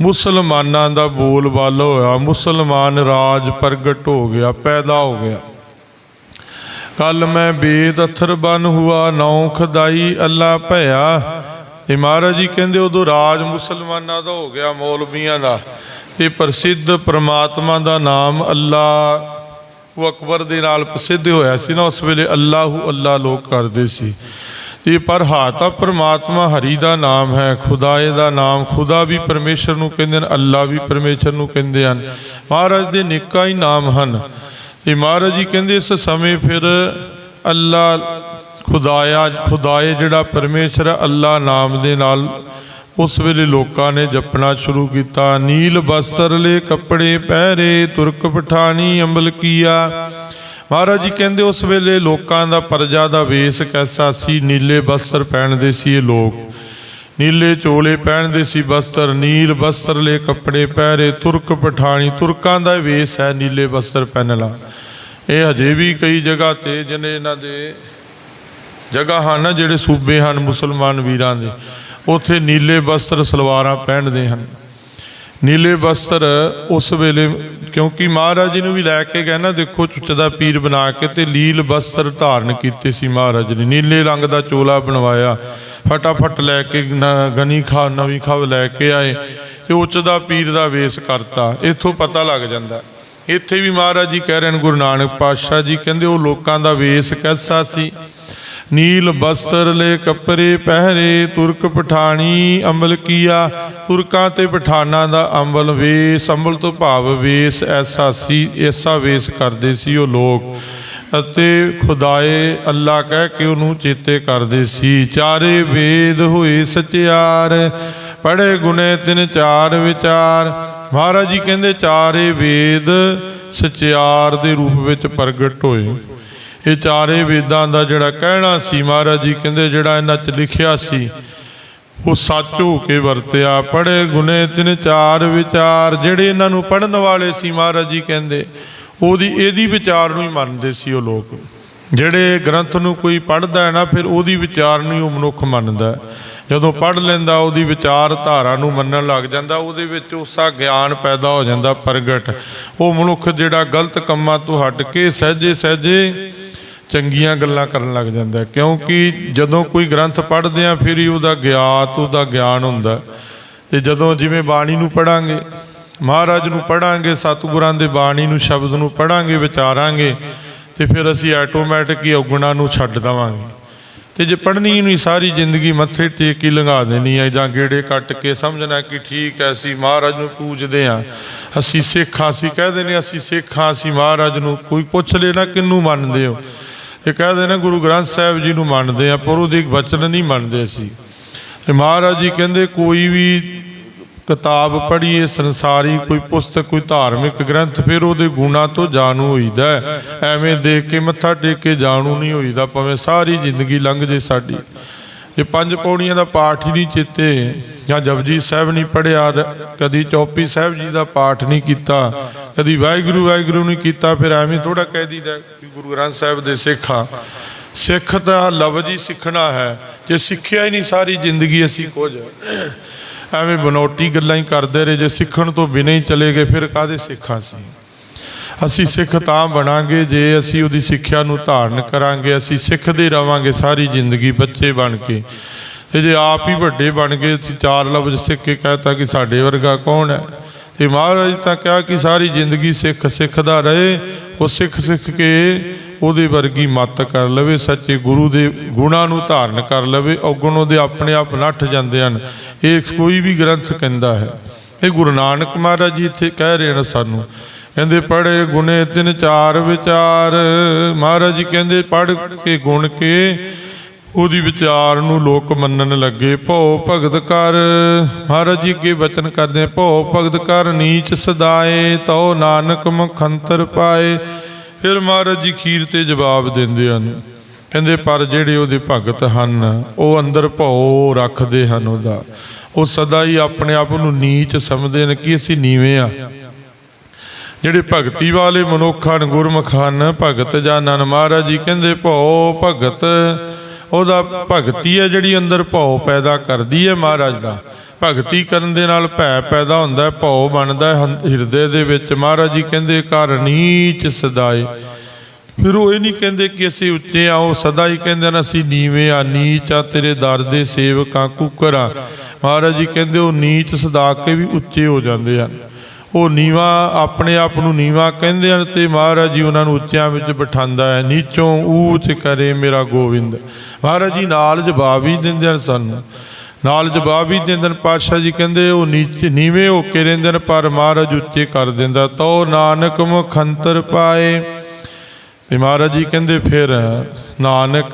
ਮੁਸਲਮਾਨਾਂ ਦਾ ਬੋਲਬਾਲ ਹੋਇਆ, ਮੁਸਲਮਾਨ ਰਾਜ ਪ੍ਰਗਟ ਹੋ ਗਿਆ, ਪੈਦਾ ਹੋ ਗਿਆ। ਕੱਲ ਮੈਂ ਬੇਦ ਅਥਰ ਬਨ ਹੁਆ ਨੌ ਖਦਾਈ ਅੱਲਾ ਭਇਆ। ਤੇ ਮਹਾਰਾਜ ਜੀ ਕਹਿੰਦੇ ਉਦੋਂ ਰਾਜ ਮੁਸਲਮਾਨਾਂ ਦਾ ਹੋ ਗਿਆ, ਮੌਲਵੀਆਂ ਦਾ। ਤੇ ਪ੍ਰਸਿੱਧ ਪ੍ਰਮਾਤਮਾ ਦਾ ਨਾਮ ਅੱਲਾ ਉਹ ਅਕਬਰ ਦੇ ਨਾਲ ਪ੍ਰਸਿੱਧ ਹੋਇਆ ਸੀ ਨਾ, ਉਸ ਵੇਲੇ ਅੱਲਾਹੂ ਅੱਲਾ ਲੋਕ ਕਰਦੇ ਸੀ। ਤੇ ਪਰ ਹਾ ਤਾਂ ਪ੍ਰਮਾਤਮਾ ਹਰੀ ਦਾ ਨਾਮ ਹੈ, ਖੁਦਾਏ ਦਾ ਨਾਮ, ਖੁਦਾ ਵੀ ਪਰਮੇਸ਼ਰ ਨੂੰ ਕਹਿੰਦੇ ਨੇ ਅੱਲਾ ਵੀ ਪਰਮੇਸ਼ਰ ਨੂੰ ਕਹਿੰਦੇ ਹਨ। ਮਹਾਰਾਜ ਦੇ ਨਿੱਕਾ ਹੀ ਨਾਮ ਹਨ। ਤੇ ਮਹਾਰਾਜ ਜੀ ਕਹਿੰਦੇ ਇਸ ਸਮੇਂ ਫਿਰ ਅੱਲਾ, ਖੁਦਾਇਆ, ਖੁਦਾਏ ਜਿਹੜਾ ਪਰਮੇਸ਼ਰ ਅੱਲਾ ਨਾਮ ਦੇ ਨਾਲ ਉਸ ਵੇਲੇ ਲੋਕਾਂ ਨੇ ਜਪਣਾ ਸ਼ੁਰੂ ਕੀਤਾ। ਨੀਲ ਬਸਤਰ ਲੈ ਕੱਪੜੇ ਪਹਿਰੇ, ਤੁਰਕ ਪਠਾਣੀ, ਅੰਬਲ ਕੀਆ। ਮਹਾਰਾਜ ਜੀ ਕਹਿੰਦੇ ਉਸ ਵੇਲੇ ਲੋਕਾਂ ਦਾ ਪਰਜਾ ਦਾ ਵੇਸ ਕੈਸਾ ਸੀ? ਨੀਲੇ ਬਸਤਰ ਪਹਿਨਦੇ ਸੀ ਇਹ ਲੋਕ। ਨੀਲੇ ਚੋਲੇ ਪਹਿਨਦੇ ਸੀ ਬਸਤਰ, ਨੀਲ ਬਸਤਰ ਲੈ ਕੱਪੜੇ ਪਹਿਰੇ, ਤੁਰਕ ਪਠਾਣੀ, ਤੁਰਕਾਂ ਦਾ ਵੇਸ ਹੈ ਨੀਲੇ ਬਸਤਰ ਪਹਿਨਣਾ। ਇਹ ਹਜੇ ਵੀ ਕਈ ਜਗ੍ਹਾ ਤੇ ਜਿਹਨੇ ਇਹਨਾਂ ਦੇ ਜਗ੍ਹਾ ਹਨ, ਜਿਹੜੇ ਸੂਬੇ ਹਨ ਮੁਸਲਮਾਨ ਵੀਰਾਂ ਦੇ, ਉੱਥੇ ਨੀਲੇ ਬਸਤਰ ਸਲਵਾਰਾਂ ਪਹਿਨਦੇ ਹਨ। ਨੀਲੇ ਬਸਤਰ ਉਸ ਵੇਲੇ ਕਿਉਂਕਿ ਮਹਾਰਾਜ ਜੀ ਨੂੰ ਵੀ ਲੈ ਕੇ ਗਏ ਨਾ, ਦੇਖੋ ਚੁੱਚ ਪੀਰ ਬਣਾ ਕੇ ਤੇ ਲੀਲ ਬਸਤਰ ਧਾਰਨ ਕੀਤੇ ਸੀ ਮਹਾਰਾਜ ਨੇ। ਨੀਲੇ ਰੰਗ ਦਾ ਚੋਲਾ ਬਣਵਾਇਆ। ਫਟਾਫਟ ਲੈ ਕੇ ਨ- ਗਨੀ ਖਾ, ਨਵੀਂ ਖਾਵ ਲੈ ਕੇ ਆਏ ਤੇ ਉੱਚਦਾ ਪੀਰ ਦਾ ਵੇਸ ਕਰਤਾ। ਇੱਥੋਂ ਪਤਾ ਲੱਗ ਜਾਂਦਾ। ਇੱਥੇ ਵੀ ਮਹਾਰਾਜ ਜੀ ਕਹਿ ਰਹੇ ਨੇ, ਗੁਰੂ ਨਾਨਕ ਪਾਤਸ਼ਾਹ ਜੀ, ਕਹਿੰਦੇ ਉਹ ਲੋਕਾਂ ਦਾ ਵੇਸ ਕੈਸਾ ਸੀ? ਨੀਲ ਬਸਤਰ ਲੈ ਕੱਪੜੇ ਪਹਿਰੇ, ਤੁਰਕ ਪਠਾਣੀ ਅੰਬਲ ਕੀਆ। ਤੁਰਕਾਂ ਤੇ ਪਠਾਨਾਂ ਦਾ ਅਮਲ ਵੇਸ ਅੰਬਲ ਤੋਂ ਭਾਵ ਵੇਸ, ਐਸਾ ਸੀ, ਐਸਾ ਵੇਸ ਕਰਦੇ ਸੀ ਉਹ ਲੋਕ। ਅਤੇ ਖੁਦਾਏ ਅੱਲਾ ਕਹਿ ਕੇ ਉਹਨੂੰ ਚੇਤੇ ਕਰਦੇ ਸੀ, ਚਾਰੇ ਵੇਦ ਹੋਏ ਸਚਿਆਰ ਪੜੇ ਗੁਨੇ ਤਿਨ ਚਾਰ ਵਿਚਾਰ। ਮਹਾਰਾਜ ਜੀ ਕਹਿੰਦੇ ਚਾਰੇ ਵੇਦ ਸਚਿਆਰ ਦੇ ਰੂਪ ਵਿੱਚ ਪ੍ਰਗਟ ਹੋਏ। ਇਹ ਚਾਰੇ ਵੇਦਾਂ ਦਾ ਜਿਹੜਾ ਕਹਿਣਾ ਸੀ ਮਹਾਰਾਜ ਜੀ, ਕਹਿੰਦੇ ਜਿਹੜਾ ਇਹਨਾਂ 'ਚ ਲਿਖਿਆ ਸੀ, ਉਹ ਸੱਚ ਹੋ ਕੇ ਵਰਤਿਆ। ਪੜੇ ਗੁਨੇ ਤਿੰਨ ਚਾਰ ਵਿਚਾਰ, ਜਿਹੜੇ ਇਹਨਾਂ ਨੂੰ ਪੜਨ ਵਾਲੇ ਸੀ ਮਹਾਰਾਜ ਜੀ ਕਹਿੰਦੇ, ਉਹਦੀ, ਇਹਦੀ ਵਿਚਾਰ ਨੂੰ ਹੀ ਮੰਨਦੇ ਸੀ ਉਹ ਲੋਕ। ਜਿਹੜੇ ਗ੍ਰੰਥ ਨੂੰ ਕੋਈ ਪੜਦਾ ਹੈ ਨਾ, ਫਿਰ ਉਹਦੀ ਵਿਚਾਰ ਨੂੰ ਹੀ ਉਹ ਮਨੁੱਖ ਮੰਨਦਾ ਜਦੋਂ ਪੜ ਲੈਂਦਾ, ਉਹਦੀ ਵਿਚਾਰ ਧਾਰਾ ਨੂੰ ਮੰਨਣ ਲੱਗ ਜਾਂਦਾ, ਉਹਦੇ ਵਿੱਚ ਉਸਾ ਗਿਆਨ ਪੈਦਾ ਹੋ ਜਾਂਦਾ ਪ੍ਰਗਟ। ਉਹ ਮਨੁੱਖ ਜਿਹੜਾ ਗਲਤ ਕੰਮਾਂ ਤੋਂ ਹਟ ਕੇ ਸਹਿਜੇ ਸਹਿਜੇ ਚੰਗੀਆਂ ਗੱਲਾਂ ਕਰਨ ਲੱਗ ਜਾਂਦਾ ਕਿਉਂਕਿ ਜਦੋਂ ਕੋਈ ਗ੍ਰੰਥ ਪੜ੍ਹਦੇ ਆ ਫਿਰ ਹੀ ਉਹਦਾ ਗਿਆਤ, ਉਹਦਾ ਗਿਆਨ ਹੁੰਦਾ ਤੇ ਜਦੋਂ ਜਿਵੇਂ ਬਾਣੀ ਨੂੰ ਪੜਾਂਗੇ ਮਹਾਰਾਜ ਨੂੰ ਪੜਾਂਗੇ ਸਤਿਗੁਰਾਂ ਦੇ ਬਾਣੀ ਨੂੰ, ਸ਼ਬਦ ਨੂੰ ਪੜਾਂਗੇ ਵਿਚਾਰਾਂਗੇ, ਤੇ ਫਿਰ ਅਸੀਂ ਆਟੋਮੈਟਿਕ ਹੀ ਔਗਣਾ ਨੂੰ ਛੱਡ ਦਵਾਂਗੇ। ਤੇ ਜੇ ਪੜ੍ਹਨੀ ਨਹੀਂ, ਸਾਰੀ ਜ਼ਿੰਦਗੀ ਮੱਥੇ ਟੇਕ ਹੀ ਲੰਘਾ ਦੇਣੀ ਹੈ ਜਾਂ ਗੇੜੇ ਕੱਟ ਕੇ ਸਮਝਣਾ ਕਿ ਠੀਕ ਹੈ, ਅਸੀਂ ਮਹਾਰਾਜ ਨੂੰ ਪੂਜਦੇ ਹਾਂ। ਅਸੀਂ ਸਿੱਖ ਹਾਂ, ਅਸੀਂ ਕਹਦੇ ਨੇ ਅਸੀਂ ਸਿੱਖ ਹਾਂ, ਅਸੀਂ ਮਹਾਰਾਜ ਨੂੰ ਕੋਈ ਪੁੱਛ ਲੈਣਾ ਕਿੰਨੂੰ ਮੰਨਦੇ ਹੋ। ਇਹ ਕਹਦੇ ਨੇ, ਗੁਰੂ ਗ੍ਰੰਥ ਸਾਹਿਬ ਜੀ ਨੂੰ ਮੰਨਦੇ ਆ, ਪਰ ਉਹਦੇ ਵਚਨ ਨਹੀਂ ਮੰਨਦੇ ਅਸੀਂ। ਤੇ ਮਹਾਰਾਜ ਜੀ ਕਹਿੰਦੇ, ਕੋਈ ਵੀ ਕਿਤਾਬ ਪੜ੍ਹੀਏ, ਸੰਸਾਰੀ, ਕੋਈ ਪੁਸਤਕ, ਕੋਈ ਧਾਰਮਿਕ ਗ੍ਰੰਥ, ਫਿਰ ਉਹਦੇ ਗੁਣਾ ਤੋਂ ਜਾਣੂ ਹੋਈਦਾ ਐਵੇਂ ਦੇਖ ਕੇ ਮੱਥਾ ਟੇਕ ਕੇ ਜਾਣੂ ਨਹੀਂ ਹੋਈਦਾ, ਭਾਵੇਂ ਸਾਰੀ ਜ਼ਿੰਦਗੀ ਲੰਘ ਜੇ ਸਾਡੀ। ਇਹ ਪੰਜ ਪੌੜੀਆਂ ਦਾ ਪਾਠ ਹੀ ਨਹੀਂ ਚਿੱਤੇ, ਜਾਂ ਜਪਜੀ ਸਾਹਿਬ ਨਹੀਂ ਪੜਿਆ ਕਦੀ ਚੌਪੀ ਸਾਹਿਬ ਜੀ ਦਾ ਪਾਠ ਨਹੀਂ ਕੀਤਾ, ਕਦੀ ਵਾਹਿਗੁਰੂ ਵਾਹਿਗੁਰੂ ਨਹੀਂ ਕੀਤਾ, ਫਿਰ ਐਵੇਂ ਥੋੜਾ ਕਹਿ ਦੀਦਾ ਕਿ ਗੁਰੂ ਗ੍ਰੰਥ ਸਾਹਿਬ ਦੇ ਸਿੱਖ ਹਾਂ ਸਿੱਖ ਤਾਂ ਲਫ਼ਜ਼ ਹੀ ਸਿੱਖਣਾ ਹੈ। ਜੇ ਸਿੱਖਿਆ ਹੀ ਨਹੀਂ ਸਾਰੀ ਜ਼ਿੰਦਗੀ ਅਸੀਂ ਕੁਝ। ਐਵੇਂ ਬਨੋਟੀ ਗੱਲਾਂ ਹੀ ਕਰਦੇ ਰਹੇ, ਜੇ ਸਿੱਖਣ ਤੋਂ ਬਿਨਾਂ ਹੀ ਚਲੇ ਗਏ, ਫਿਰ ਕਾਦੇ ਸਿੱਖਾਂ ਸੀ ਅਸੀਂ ਸਿੱਖ ਤਾਂ ਬਣਾਂਗੇ ਜੇ ਅਸੀਂ ਉਹਦੀ ਸਿੱਖਿਆ ਨੂੰ ਧਾਰਨ ਕਰਾਂਗੇ, ਅਸੀਂ ਸਿੱਖਦੇ ਰਵਾਂਗੇ ਸਾਰੀ ਜ਼ਿੰਦਗੀ ਬੱਚੇ ਬਣ ਕੇ। ਤੇ ਜੇ ਆਪ ਹੀ ਵੱਡੇ ਬਣ ਗਏ, ਅਸੀਂ ਚਾਰ ਲਫ਼ਜ਼ ਸਿੱਖ ਕੇ ਕਹਤਾ ਕਿ ਸਾਡੇ ਵਰਗਾ ਕੌਣ ਹੈ? ਤੇ ਮਹਾਰਾਜ ਤਾਂ ਕਿਹਾ ਕਿ ਸਾਰੀ ਜ਼ਿੰਦਗੀ ਸਿੱਖ ਸਿੱਖਦਾ ਰਹੇ, ਉਹ ਸਿੱਖ ਸਿੱਖ ਕੇ ਉਹਦੇ ਵਰਗੀ ਮੱਤ ਕਰ ਲਵੇ, ਸੱਚੇ ਗੁਰੂ ਦੇ ਗੁਣਾਂ ਨੂੰ ਧਾਰਨ ਕਰ ਲਵੇ, ਔਗਣ ਉਹਦੇ ਆਪਣੇ ਆਪ ਨੱਠ ਜਾਂਦੇ ਹਨ। ਇਹ ਕੋਈ ਵੀ ਗ੍ਰੰਥ ਕਹਿੰਦਾ ਹੈ। ਇਹ ਗੁਰੂ ਨਾਨਕ ਮਹਾਰਾਜ ਜੀ ਇੱਥੇ ਕਹਿ ਰਹੇ ਨੇ ਸਾਨੂੰ ਕਹਿੰਦੇ ਪੜੇ ਗੁਨੇ ਤਿੰਨ ਚਾਰ ਵਿਚਾਰ। ਮਹਾਰਾਜ ਜੀ ਕਹਿੰਦੇ ਪੜ ਕੇ ਗੁਣ ਕੇ ਉਹਦੀ ਵਿਚਾਰ ਨੂੰ ਲੋਕ ਮੰਨਣ ਲੱਗੇ ਭਉ ਭਗਤ ਕਰ। ਮਹਾਰਾਜ ਜੀ ਅੱਗੇ ਬਚਨ ਕਰਦੇ ਆ, ਭਉ ਭਗਤ ਕਰ ਨੀਚ ਸਦਾਏ ਤਉ ਨਾਨਕ ਮਖੰਤਰ ਪਾਏ। ਫਿਰ ਮਹਾਰਾਜ ਜੀ ਖੀਰ ਤੇ ਜਵਾਬ ਦਿੰਦੇ ਹਨ ਕਹਿੰਦੇ ਪਰ ਜਿਹੜੇ ਉਹਦੇ ਭਗਤ ਹਨ ਉਹ ਅੰਦਰ ਭਉ ਰੱਖਦੇ ਹਨ ਉਹਦਾ। ਉਹ ਸਦਾ ਹੀ ਆਪਣੇ ਆਪ ਨੂੰ ਨੀਚ ਸਮਝਦੇ ਨੇ ਕਿ ਅਸੀਂ ਨੀਵੇਂ ਆ। ਜਿਹੜੇ ਭਗਤੀ ਵਾਲੇ ਮਨੁੱਖ ਹਨ, ਗੁਰਮੁਖ ਹਨ, ਭਗਤ ਜਾਨਨ ਮਹਾਰਾਜ ਜੀ ਕਹਿੰਦੇ, ਭਉ ਭਗਤ। ਉਹਦਾ ਭਗਤੀ ਹੈ ਜਿਹੜੀ ਅੰਦਰ ਭਉ ਪੈਦਾ ਕਰਦੀ ਹੈ ਮਹਾਰਾਜ ਦਾ। ਭਗਤੀ ਕਰਨ ਦੇ ਨਾਲ ਭੈ ਪੈਦਾ ਹੁੰਦਾ ਹੈ, ਭਉ ਬਣਦਾ ਹੈ ਹੰ- ਹਿਰਦੇ ਦੇ ਵਿੱਚ। ਮਹਾਰਾਜ ਜੀ ਕਹਿੰਦੇ ਕਰ ਨੀਚ ਸਦਾਏ। ਫਿਰ ਉਹ ਇਹ ਨਹੀਂ ਕਹਿੰਦੇ ਕਿ ਅਸੀਂ ਉੱਚੇ ਆ ਉਹ ਸਦਾ ਹੀ ਕਹਿੰਦੇ ਨੇ ਅਸੀਂ ਨੀਵੇਂ ਆ ਨੀਚ ਆ, ਤੇਰੇ ਦਰ ਦੇ ਸੇਵਕਾਂ ਕੁਕਰਾ ਮਹਾਰਾਜ ਜੀ ਕਹਿੰਦੇ, ਉਹ ਨੀਚ ਸਦਾ ਕੇ ਵੀ ਉੱਚੇ ਹੋ ਜਾਂਦੇ ਹਨ। ਉਹ ਨੀਵਾ ਆਪਣੇ ਆਪ ਨੂੰ ਨੀਵਾ ਕਹਿੰਦੇ ਹਨ ਤੇ ਮਹਾਰਾਜ ਜੀ ਉਹਨਾਂ ਨੂੰ ਉੱਚਿਆਂ ਵਿੱਚ ਬਿਠਾਉਂਦਾ ਹੈ, ਨੀਚੋਂ ਊਚ ਕਰੇ ਮੇਰਾ ਗੋਬਿੰਦ ਮਹਾਰਾਜ ਜੀ ਨਾਲ ਜਵਾਬ ਵੀ ਦਿੰਦੇ ਹਨ ਸਾਨੂੰ। ਨਾਲ ਜਵਾਬ ਵੀ ਦਿੰਦੇ ਨੇ ਪਾਤਸ਼ਾਹ ਜੀ ਕਹਿੰਦੇ ਉਹ ਨੀਚੇ ਨੀਵੇਂ ਹੋ ਕੇ ਰਹਿੰਦੇ ਨੇ ਪਰ ਮਹਾਰਾਜ ਉੱਚੇ ਕਰ ਦਿੰਦਾ ਤੋ ਨਾਨਕ ਮੁਖ ਅੰਤਰ ਪਾਏ। ਤੇ ਮਹਾਰਾਜ ਜੀ ਕਹਿੰਦੇ ਫਿਰ, ਨਾਨਕ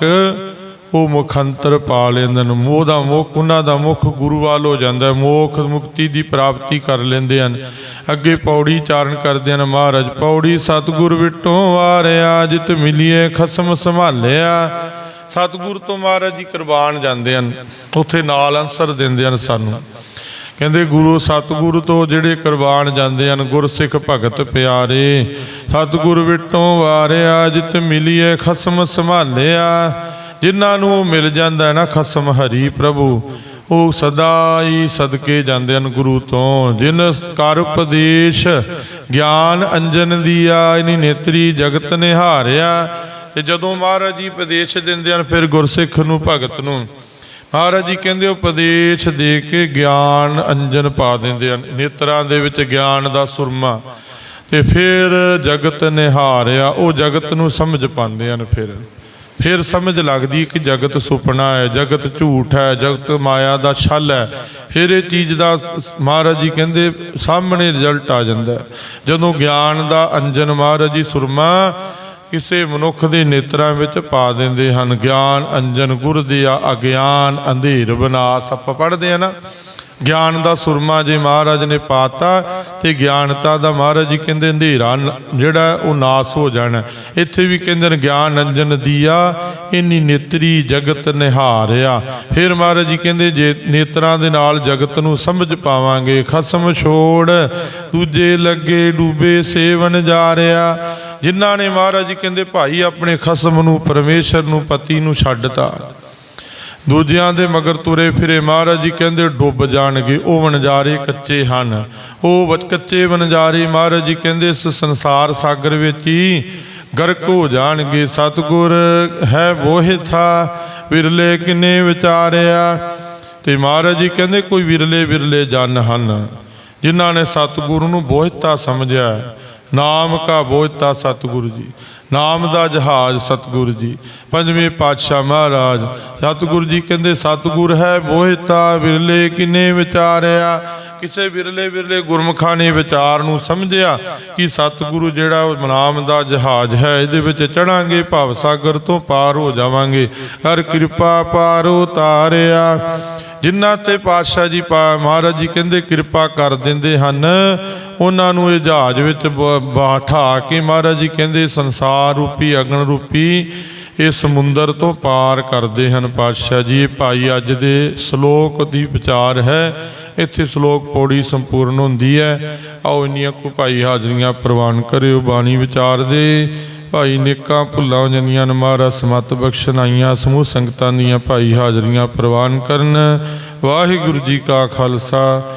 ਉਹ ਮੁਖੰਤਰ ਪਾ ਲੈਂਦੇ ਨੇ ਮੋਹ ਦਾ ਮੁਖ, ਉਹਨਾਂ ਦਾ ਮੁਖ ਗੁਰੂ ਵੱਲ ਹੋ ਜਾਂਦਾ ਮੋਖ ਮੁਕਤੀ ਦੀ ਪ੍ਰਾਪਤੀ ਕਰ ਲੈਂਦੇ ਹਨ। ਅੱਗੇ ਪੌੜੀ ਚਾਰਨ ਕਰਦੇ ਹਨ ਮਹਾਰਾਜ। ਪੌੜੀ ਸਤਿਗੁਰ ਵਿਟੋਂ ਵਾਰਿਆ, ਜਿਤ ਮਿਲੀਏ, ਖਸਮ ਸੰਭਾਲਿਆ। ਸਤਿਗੁਰ ਤੋਂ ਮਹਾਰਾਜ ਜੀ ਕੁਰਬਾਨ ਜਾਂਦੇ ਹਨ। ਉੱਥੇ ਨਾਲ ਅਨਸਰ ਦਿੰਦੇ ਹਨ ਸਾਨੂੰ। ਕਹਿੰਦੇ ਗੁਰੂ, ਸਤਿਗੁਰੂ ਤੋਂ ਜਿਹੜੇ ਕੁਰਬਾਨ ਜਾਂਦੇ ਹਨ, ਗੁਰਸਿੱਖ ਭਗਤ ਪਿਆਰੇ, ਸਤਿਗੁਰ ਵਿਟੋਂ ਵਾਰਿਆ, ਜਿਤ ਮਿਲੀਏ, ਖਸਮ ਸੰਭਾਲਿਆ। ਜਿਨ੍ਹਾਂ ਨੂੰ ਉਹ ਮਿਲ ਜਾਂਦਾ ਨਾ ਖਸਮ ਹਰੀ ਪ੍ਰਭੂ, ਉਹ ਸਦਾ ਹੀ ਸਦਕੇ ਜਾਂਦੇ ਹਨ ਗੁਰੂ ਤੋਂ। ਜਿਨ ਕਰ ਉਪਦੇਸ਼ ਗਿਆਨ ਅੰਜਨ ਦੀਆ, ਇਨੀ ਨੇਤਰੀ ਜਗਤ ਨਿਹਾਰਿਆ। ਤੇ ਜਦੋਂ ਮਹਾਰਾਜ ਜੀ ਉਪਦੇਸ਼ ਦਿੰਦੇ ਹਨ, ਫਿਰ ਗੁਰਸਿੱਖ ਨੂੰ, ਭਗਤ ਨੂੰ। ਮਹਾਰਾਜ ਜੀ ਕਹਿੰਦੇ, ਉਪਦੇਸ਼ ਦੇ ਕੇ ਗਿਆਨ ਅੰਜਨ ਪਾ ਦਿੰਦੇ ਹਨ। ਨੇਤਰਾਂ ਦੇ ਵਿੱਚ ਗਿਆਨ ਦਾ ਸੁਰਮਾ। ਤੇ ਫਿਰ ਜਗਤ ਨਿਹਾਰਿਆ, ਉਹ ਜਗਤ ਨੂੰ ਸਮਝ ਪਾਉਂਦੇ ਹਨ ਫਿਰ। ਫਿਰ ਸਮਝ ਲੱਗਦੀ ਕਿ ਜਗਤ ਸੁਪਨਾ ਹੈ, ਜਗਤ ਝੂਠ ਹੈ, ਜਗਤ ਮਾਇਆ ਦਾ ਛਲ ਹੈ। ਫਿਰ ਇਹ ਚੀਜ਼ ਦਾ ਮਹਾਰਾਜ ਜੀ ਕਹਿੰਦੇ ਸਾਹਮਣੇ ਰਿਜ਼ਲਟ ਆ ਜਾਂਦਾ ਜਦੋਂ ਗਿਆਨ ਦਾ ਅੰਜਨ ਮਹਾਰਾਜ ਜੀ ਸੁਰਮਾ ਕਿਸੇ ਮਨੁੱਖ ਦੇ ਨੇਤਰਾਂ ਵਿੱਚ ਪਾ ਦਿੰਦੇ ਹਨ, ਗਿਆਨ, ਅੰਜਨ, ਗੁਰ ਦਿਆ ਅਗਿਆਨ, ਅੰਧੇਰ, ਵਿਨਾਸ਼, ਆਪਾਂ ਪੜ੍ਹਦੇ ਆ ਨਾ। ਗਿਆਨ ਦਾ ਸੁਰਮਾ ਜੇ ਮਹਾਰਾਜ ਨੇ ਪਾਤਾ, ਤੇ ਗਿਆਨਤਾ ਦਾ ਮਹਾਰਾਜ ਜੀ ਕਹਿੰਦੇ ਅੰਧੇਰਾ ਜਿਹੜਾ ਉਹ ਨਾਸ ਹੋ ਜਾਣਾ ਇੱਥੇ ਵੀ ਕਹਿੰਦੇ ਨੇ, ਗਿਆਨ ਅੰਜਨ ਦੀਆ, ਇਨੀ ਨੇਤਰੀ ਜਗਤ ਨਿਹਾਰਿਆ। ਫਿਰ ਮਹਾਰਾਜ ਜੀ ਕਹਿੰਦੇ, ਜੇ ਨੇਤਰਾਂ ਦੇ ਨਾਲ ਜਗਤ ਨੂੰ ਸਮਝ ਪਾਵਾਂਗੇ, ਖਸਮ ਛੋੜ, ਦੂਜੇ ਲੱਗੇ ਡੂਬੇ ਸੇਵਨ ਜਾ ਰਿਆ ਜਿਨ੍ਹਾਂ ਨੇ ਮਹਾਰਾਜ ਜੀ ਕਹਿੰਦੇ, ਭਾਈ ਆਪਣੇ ਖਸਮ ਨੂੰ, ਪਰਮੇਸ਼ਰ ਨੂੰ, ਪਤੀ ਨੂੰ ਛੱਡਤਾ। ਦੂਜਿਆਂ ਦੇ ਮਗਰ ਤੁਰੇ ਫਿਰੇ ਮਹਾਰਾਜ ਜੀ ਕਹਿੰਦੇ ਡੁੱਬ ਜਾਣਗੇ, ਉਹ ਵਣਜਾਰੇ ਕੱਚੇ ਹਨ। ਉਹ ਕੱਚੇ ਵਣਜਾਰੇ ਮਹਾਰਾਜ ਜੀ ਕਹਿੰਦੇ, ਇਸ ਸੰਸਾਰ ਸਾਗਰ ਵਿੱਚ ਹੀ ਗਰਕ ਹੋ ਜਾਣਗੇ। ਸਤਗੁਰ ਹੈ ਬੋਹਿ ਥਾ, ਵਿਰਲੇ ਕਿਨੇ ਵਿਚਾਰਿਆ? ਤੇ ਮਹਾਰਾਜ ਜੀ ਕਹਿੰਦੇ, ਕੋਈ ਵਿਰਲੇ ਵਿਰਲੇ ਜਨ ਹਨ, ਜਿਨ੍ਹਾਂ ਨੇ ਸਤਿਗੁਰੂ ਨੂੰ ਬੋਹਿਤਾ ਸਮਝਿਆ। ਨਾਮ ਕਾ ਬੋਹਿਤਾ ਸਤਿਗੁਰੂ ਜੀ। ਨਾਮ ਦਾ ਜਹਾਜ਼ ਸਤਿਗੁਰੂ ਜੀ। ਪੰਜਵੇਂ ਪਾਤਸ਼ਾਹ ਮਹਾਰਾਜ, ਸਤਿਗੁਰੂ ਜੀ ਕਹਿੰਦੇ, ਸਤਿਗੁਰ ਹੈ ਬੋਹਿਤਾ ਵਿਰਲੇ ਕਿਨੇ ਵਿਚਾਰਿਆ? ਕਿਸੇ ਵਿਰਲੇ ਵਿਰਲੇ ਗੁਰਮਖਾਂ ਨੇ ਵਿਚਾਰ ਨੂੰ ਸਮਝਿਆ ਕਿ ਸਤਿਗੁਰੂ ਜਿਹੜਾ ਉਹ ਨਾਮ ਦਾ ਜਹਾਜ਼ ਹੈ, ਇਹਦੇ ਵਿੱਚ ਚੜਾਂਗੇ, ਭਵ ਸਾਗਰ ਤੋਂ ਪਾਰ ਹੋ ਜਾਵਾਂਗੇ। ਹਰ ਕਿਰਪਾ ਪਾਰ ਉਤਾਰਿਆ ਜਿਨ੍ਹਾਂ ਤੇ ਪਾਤਸ਼ਾਹ ਜੀ, ਪਾ ਮਹਾਰਾਜ ਜੀ ਕਹਿੰਦੇ, ਕਿਰਪਾ ਕਰ ਦਿੰਦੇ ਹਨ। ਉਹਨਾਂ ਨੂੰ ਇਹ ਜਹਾਜ਼ ਵਿੱਚ ਬ- ਬਿਠਾ ਕੇ ਮਹਾਰਾਜ ਜੀ ਕਹਿੰਦੇ ਸੰਸਾਰ ਰੂਪੀ, ਅਗਨ ਰੂਪੀ ਇਹ ਸਮੁੰਦਰ ਤੋਂ ਪਾਰ ਕਰਦੇ ਹਨ ਪਾਤਸ਼ਾਹ ਜੀ। ਇਹ ਭਾਈ ਅੱਜ ਦੇ ਸ਼ਲੋਕ ਦੀ ਵਿਚਾਰ ਹੈ। ਇੱਥੇ ਸ਼ਲੋਕ ਪੌੜੀ ਸੰਪੂਰਨ ਹੁੰਦੀ ਹੈ। ਆਓ ਇੰਨੀਆਂ ਕੋ ਭਾਈ ਹਾਜ਼ਰੀਆਂ ਪ੍ਰਵਾਨ ਕਰਿਓ ਬਾਣੀ ਵਿਚਾਰ ਦੇ। ਭਾਈ ਨੇਕਾਂ ਭੁੱਲਾਂ ਹੋ ਜਾਂਦੀਆਂ ਨੇ ਮਹਾਰਾਜ ਸਮਤ ਬਖਸ਼ਨਾਈਆਂ ਸਮੂਹ ਸੰਗਤਾਂ ਦੀਆਂ ਭਾਈ ਹਾਜ਼ਰੀਆਂ ਪ੍ਰਵਾਨ ਕਰਨ। ਵਾਹਿਗੁਰੂ ਜੀ ਕਾ ਖਾਲਸਾ।